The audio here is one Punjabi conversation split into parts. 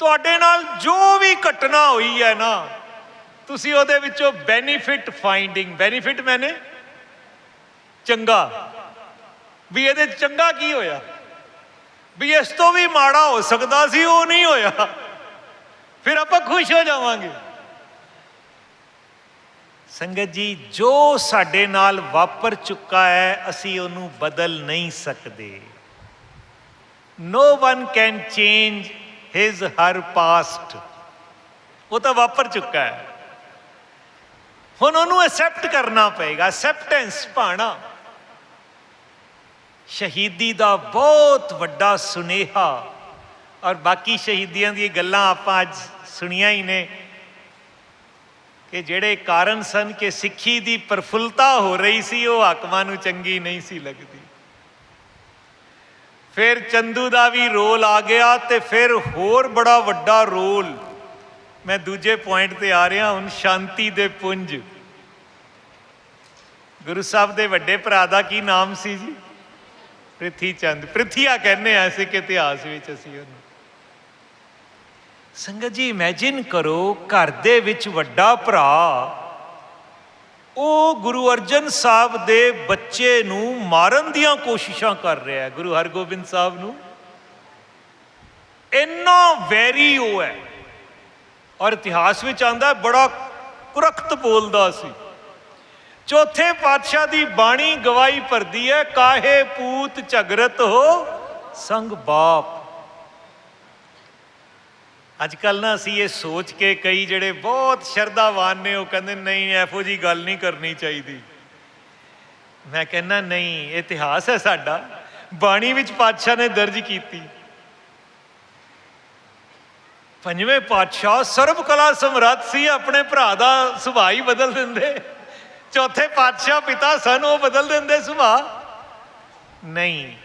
ਤੁਹਾਡੇ ਨਾਲ ਜੋ ਵੀ ਘਟਨਾ ਹੋਈ ਹੈ ਨਾ, ਤੁਸੀਂ ਉਹਦੇ ਵਿੱਚੋਂ ਬੈਨੀਫਿਟ ਫਾਈਂਡਿੰਗ ਬੈਨੀਫਿਟ ਮੈਨੇ? ਚੰਗਾ। ਵੀ ਇਹਦੇ ਚੰਗਾ ਕੀ ਹੋਇਆ? ਵੀ ਇਸ ਤੋਂ ਵੀ ਮਾੜਾ ਹੋ ਸਕਦਾ ਸੀ, ਉਹ ਨਹੀਂ ਹੋਇਆ। ਫਿਰ ਆਪਾਂ ਖੁਸ਼ ਹੋ ਜਾਵਾਂਗੇ। ਸੰਗਤ ਜੀ, ਜੋ ਸਾਡੇ ਨਾਲ ਵਾਪਰ ਚੁੱਕਾ ਹੈ, ਅਸੀਂ ਉਹਨੂੰ ਬਦਲ ਨਹੀਂ ਸਕਦੇ। No one can change his her past ਉਹ ਤਾਂ ਵਾਪਰ ਚੁੱਕਾ ਹੈ। ਹੁਣ ਉਹਨੂੰ ਐਕਸੈਪਟ ਕਰਨਾ ਪਏਗਾ ਐਕਸੈਪਟੈਂਸ ਪਾਣਾ। ਸ਼ਹੀਦੀ ਦਾ ਬਹੁਤ ਵੱਡਾ ਸੁਨੇਹਾ। ਔਰ ਬਾਕੀ ਸ਼ਹੀਦੀਆਂ ਦੀਆਂ ਗੱਲਾਂ ਆਪਾਂ ਅੱਜ ਸੁਣੀਆਂ ਹੀ ਨੇ ਕਿ ਜਿਹੜੇ ਕਾਰਨ ਸਨ ਕਿ ਸਿੱਖੀ ਦੀ ਪ੍ਰਫੁੱਲਤਾ ਹੋ ਰਹੀ ਸੀ, ਉਹ ਹਾਕਮਾਂ ਨੂੰ ਚੰਗੀ ਨਹੀਂ ਸੀ ਲੱਗਦੀ। ਫਿਰ ਚੰਦੂ ਦਾ ਵੀ ਰੋਲ ਆ ਗਿਆ ਤੇ ਫਿਰ ਹੋਰ ਬੜਾ ਵੱਡਾ ਰੋਲ। ਮੈਂ ਦੂਜੇ ਪੁਆਇੰਟ ਤੇ ਆ ਰਿਹਾ ਹੁਣ, ਸ਼ਾਂਤੀ ਦੇ ਪੁੰਜ। ਗੁਰੂ ਸਾਹਿਬ ਦੇ ਵੱਡੇ ਭਰਾ ਦਾ ਕੀ ਨਾਮ ਸੀ ਜੀ? ਪ੍ਰਿਥੀ ਚੰਦ। ਪ੍ਰਿਥੀਆ ਕਹਿੰਦੇ ਆ ਸਿੱਖ ਇਤਿਹਾਸ ਵਿੱਚ ਅਸੀਂ ਉਹਨੂੰ। ਸੰਗਤ ਜੀ ਇਮੇਜਿਨ ਕਰੋ, ਘਰ ਦੇ ਵਿੱਚ ਵੱਡਾ ਭਰਾ ਉਹ ਗੁਰੂ ਅਰਜਨ ਸਾਹਿਬ ਦੇ ਬੱਚੇ ਨੂੰ ਮਾਰਨ ਦੀਆਂ ਕੋਸ਼ਿਸ਼ਾਂ ਕਰ ਰਿਹਾ ਹੈ, ਗੁਰੂ ਹਰਗੋਬਿੰਦ ਸਾਹਿਬ ਨੂੰ। ਇੰਨਾ ਵੈਰੀ ਉਹ ਹੈ। ਔਰ ਇਤਿਹਾਸ ਵਿੱਚ ਆਂਦਾ ਬੜਾ ਕੁਰਖਤ ਬੋਲਦਾ ਸੀ। ਚੌਥੇ ਪਾਤਸ਼ਾਹ ਦੀ ਬਾਣੀ ਗਵਾਹੀ ਭਰਦੀ ਹੈ, ਕਾਹੇ ਪੂਤ ਝਗਰਤ ਹੋ ਸੰਗ ਬਾਪ। ਅੱਜ ਕੱਲ ਨਾ ਅਸੀਂ ਇਹ ਸੋਚ ਕੇ ਕਈ ਜਿਹੜੇ ਬਹੁਤ ਸ਼ਰਧਾਵਾਨ ਨੇ, ਉਹ ਕਹਿੰਦੇ, ਨਹੀਂ ਐਫੋ ਜੀ ਗੱਲ ਨਹੀਂ ਕਰਨੀ ਚਾਹੀਦੀ। ਮੈਂ ਕਹਿੰਦਾ, ਨਹੀਂ, ਇਤਿਹਾਸ ਹੈ ਸਾਡਾ। ਬਾਣੀ ਵਿੱਚ ਪਾਤਸ਼ਾਹ ਨੇ ਦਰਜ ਕੀਤੀ। ਪੰਜਵੇਂ ਪਾਤਸ਼ਾਹ ਸਰਬ ਕਲਾ ਸਮਰੱਥ ਸੀ, ਆਪਣੇ ਭਰਾ ਦਾ ਸੁਭਾਅ ਹੀ ਬਦਲ ਦਿੰਦੇ। ਚੌਥੇ ਪਾਤਸ਼ਾਹ ਪਿਤਾ ਸਨ, ਉਹ ਬਦਲ ਦਿੰਦੇ ਸੁਭਾਅ। ਨਹੀਂ।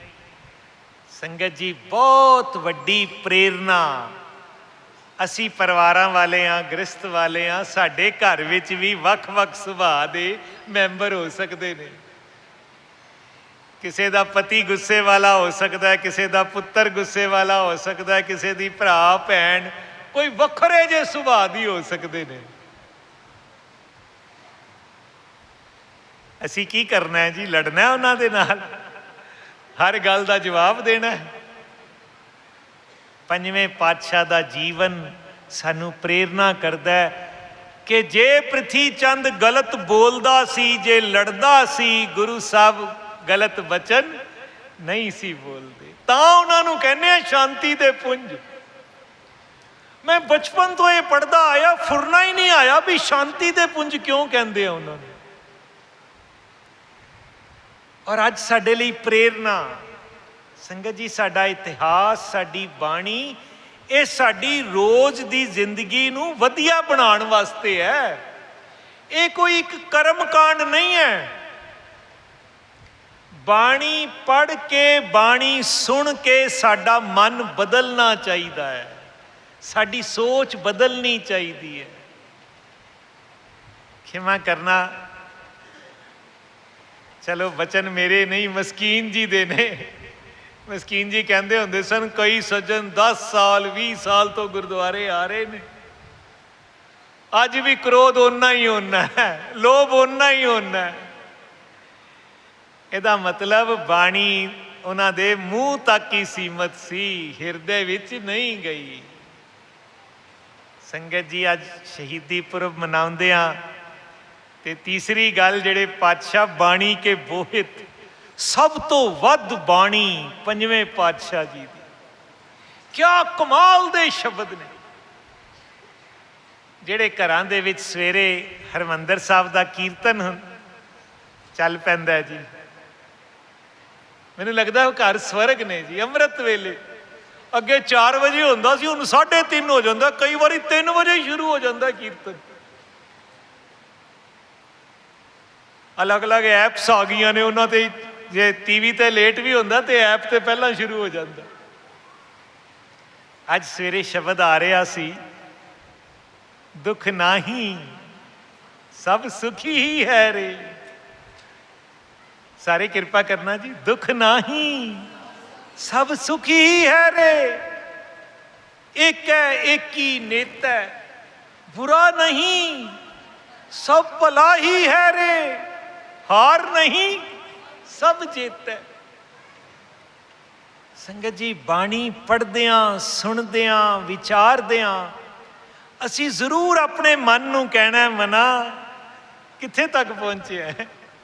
ਸੰਗਤ ਜੀ, ਬਹੁਤ ਵੱਡੀ ਪ੍ਰੇਰਣਾ ਅਸੀਂ ਪਰਿਵਾਰਾਂ ਵਾਲੇ ਆ ਗ੍ਰਸਤ ਵਾਲੇ ਆ ਸਾਡੇ ਘਰ ਵਿੱਚ ਵੀ ਵੱਖ-ਵੱਖ ਸੁਭਾਅ ਦੇ ਮੈਂਬਰ ਹੋ ਸਕਦੇ ਨੇ। ਕਿਸੇ ਦਾ ਪਤੀ ਗੁੱਸੇ ਵਾਲਾ ਹੋ ਸਕਦਾ ਹੈ, ਕਿਸੇ ਦਾ ਪੁੱਤਰ ਗੁੱਸੇ ਵਾਲਾ ਹੋ ਸਕਦਾ ਹੈ, ਕਿਸੇ ਦੀ ਭਰਾ, ਭੈਣ, ਕੋਈ ਵੱਖਰੇ ਜੇ ਸੁਭਾਅ ਦੀ ਹੋ ਸਕਦੇ ਨੇ। ਅਸੀਂ ਕੀ ਕਰਨਾ ਹੈ ਜੀ? ਲੜਨਾ ਉਹਨਾਂ ਦੇ ਨਾਲ? ਹਰ ਗੱਲ ਦਾ ਜਵਾਬ ਦੇਣਾ ਹੈ। ਪੰਜਵੇਂ ਪਾਤਸ਼ਾਹ ਦਾ ਜੀਵਨ ਸਾਨੂੰ ਪ੍ਰੇਰਣਾ ਕਰਦਾ ਹੈ ਕਿ ਜੇ ਪ੍ਰਿਥੀ ਚੰਦ ਗਲਤ ਬੋਲਦਾ ਸੀ, ਜੇ ਲੜਦਾ ਸੀ, ਗੁਰੂ ਸਾਹਿਬ ਗਲਤ ਬਚਨ ਨਹੀਂ ਸੀ ਬੋਲਦੇ। ਤਾਂ ਉਹਨਾਂ ਨੂੰ ਕਹਿੰਦੇ ਆ, ਸ਼ਾਂਤੀ ਦੇ ਪੁੰਜ। ਮੈਂ ਬਚਪਨ ਤੋਂ ਇਹ ਪੜਦਾ ਆਇਆ, ਫੁਰਨਾ ਹੀ ਨਹੀਂ ਆਇਆ ਵੀ ਸ਼ਾਂਤੀ ਦੇ ਪੁੰਜ ਕਿਉਂ ਕਹਿੰਦੇ ਆ ਉਹਨਾਂ ਨੂੰ। ਔਰ ਅੱਜ ਸਾਡੇ ਲਈ ਪ੍ਰੇਰਣਾ ਸੰਗਤ ਜੀ, ਸਾਡਾ ਇਤਿਹਾਸ, ਸਾਡੀ ਬਾਣੀ, ਇਹ ਸਾਡੀ ਰੋਜ਼ ਦੀ ਜ਼ਿੰਦਗੀ ਨੂੰ ਵਧੀਆ ਬਣਾਉਣ ਵਾਸਤੇ ਹੈ। ਇਹ ਕੋਈ ਇੱਕ ਕਰਮ ਕਾਂਡ ਨਹੀਂ ਹੈ। ਬਾਣੀ ਪੜ੍ਹ ਕੇ, ਬਾਣੀ ਸੁਣ ਕੇ ਸਾਡਾ ਮਨ ਬਦਲਣਾ ਚਾਹੀਦਾ ਹੈ। ਸਾਡੀ ਸੋਚ ਬਦਲਣੀ ਚਾਹੀਦੀ ਹੈ। ਖਿਮਾ ਕਰਨਾ। ਚਲੋ ਬਚਨ ਮੇਰੇ ਨਹੀਂ, ਮਸਕੀਨ ਜੀ ਦੇ ਨੇ। ਮਸਕੀਨ ਜੀ ਕਹਿੰਦੇ ਹੁੰਦੇ ਸਨ, ਕਈ ਸੱਜਣ 10 ਸਾਲ 20 ਸਾਲ ਤੋਂ ਗੁਰਦੁਆਰੇ ਆ ਰਹੇ ਨੇ। ਅੱਜ ਵੀ ਕ੍ਰੋਧ ਓਨਾ ਹੀ ਓਨਾ ਹੈ, ਲੋਭ ਓਨਾ ਹੀ ਓਨਾ ਹੈ। ਇਹਦਾ ਮਤਲਬ ਬਾਣੀ ਉਹਨਾਂ ਦੇ ਮੂੰਹ ਤੱਕ ਹੀ ਸੀਮਤ ਸੀ, ਹਿਰਦੇ ਵਿੱਚ ਨਹੀਂ ਗਈ। ਸੰਗਤ ਜੀ, ਅੱਜ ਸ਼ਹੀਦੀ ਪੁਰਬ ਮਨਾਉਂਦੇ ਆ ਤੇ ਤੀਸਰੀ ਗੱਲ, ਜਿਹੜੇ ਪਾਤਸ਼ਾਹ ਬਾਣੀ ਕੇ ਬੋਹਿਤ ਸਭ ਤੋਂ ਵੱਧ ਬਾਣੀ ਪੰਜਵੇਂ ਪਾਤਸ਼ਾਹ ਜੀ ਦੀ। ਕਿਆ ਕਮਾਲ ਦੇ ਸ਼ਬਦ ਨੇ। ਜਿਹੜੇ ਘਰਾਂ ਦੇ ਵਿੱਚ ਸਵੇਰੇ ਹਰਮੰਦਰ ਸਾਹਿਬ ਦਾ ਕੀਰਤਨ ਹੁੰ- ਚੱਲ ਪੈਂਦਾ ਜੀ। ਮੈਨੂੰ ਲੱਗਦਾ ਉਹ ਘਰ ਸਵਰਗ ਨੇ ਜੀ, ਅੰਮ੍ਰਿਤ ਵੇਲੇ। ਅੱਗੇ 4 ਵਜੇ ਹੁੰਦਾ ਸੀ ਹੁਣ 3:30 ਹੋ ਜਾਂਦਾ, ਕਈ ਵਾਰੀ 3 ਵਜੇ ਸ਼ੁਰੂ ਹੋ ਜਾਂਦਾ ਕੀਰਤਨ। ਅਲੱਗ-ਅਲੱਗ ਐਪਸ ਆ ਗਈਆਂ ਨੇ ਉਹਨਾਂ ਤੇ ਜੇ ਟੀਵੀ ਤੇ ਲੇਟ ਵੀ ਹੁੰਦਾ ਤੇ ਐਪ ਤੇ ਪਹਿਲਾਂ ਸ਼ੁਰੂ ਹੋ ਜਾਂਦਾ। ਅੱਜ ਸਵੇਰੇ ਸ਼ਬਦ ਆ ਰਿਹਾ ਸੀ, ਦੁੱਖ ਨਹੀਂ, ਸਭ ਸੁਖੀ ਹੀ ਹੈ ਰੇ। ਸਾਰੇ ਕਿਰਪਾ ਕਰਨਾ ਜੀ, ਦੁੱਖ ਨਹੀਂ, ਸਭ ਸੁਖੀ ਹੀ ਹੈ ਰੇ। ਇੱਕ ਹੈ ਇੱਕ ਹੀ ਨੇਤ, ਬੁਰਾ ਨਹੀਂ, ਸਭ ਭਲਾ ਹੀ ਹੈ ਰੇ। ਹਾਰ ਨਹੀਂ ਸਭ ਜਿੱਤ ਹੈ। ਸੰਗਤ ਜੀ, ਬਾਣੀ ਪੜ੍ਹਦਿਆਂ, ਸੁਣਦਿਆਂ, ਵਿਚਾਰਦਿਆਂ, ਅਸੀਂ ਜ਼ਰੂਰ ਆਪਣੇ ਮਨ ਨੂੰ ਕਹਿਣਾ ਮਨਾ ਕਿੱਥੇ ਤੱਕ ਪਹੁੰਚਿਆ ਹੈ?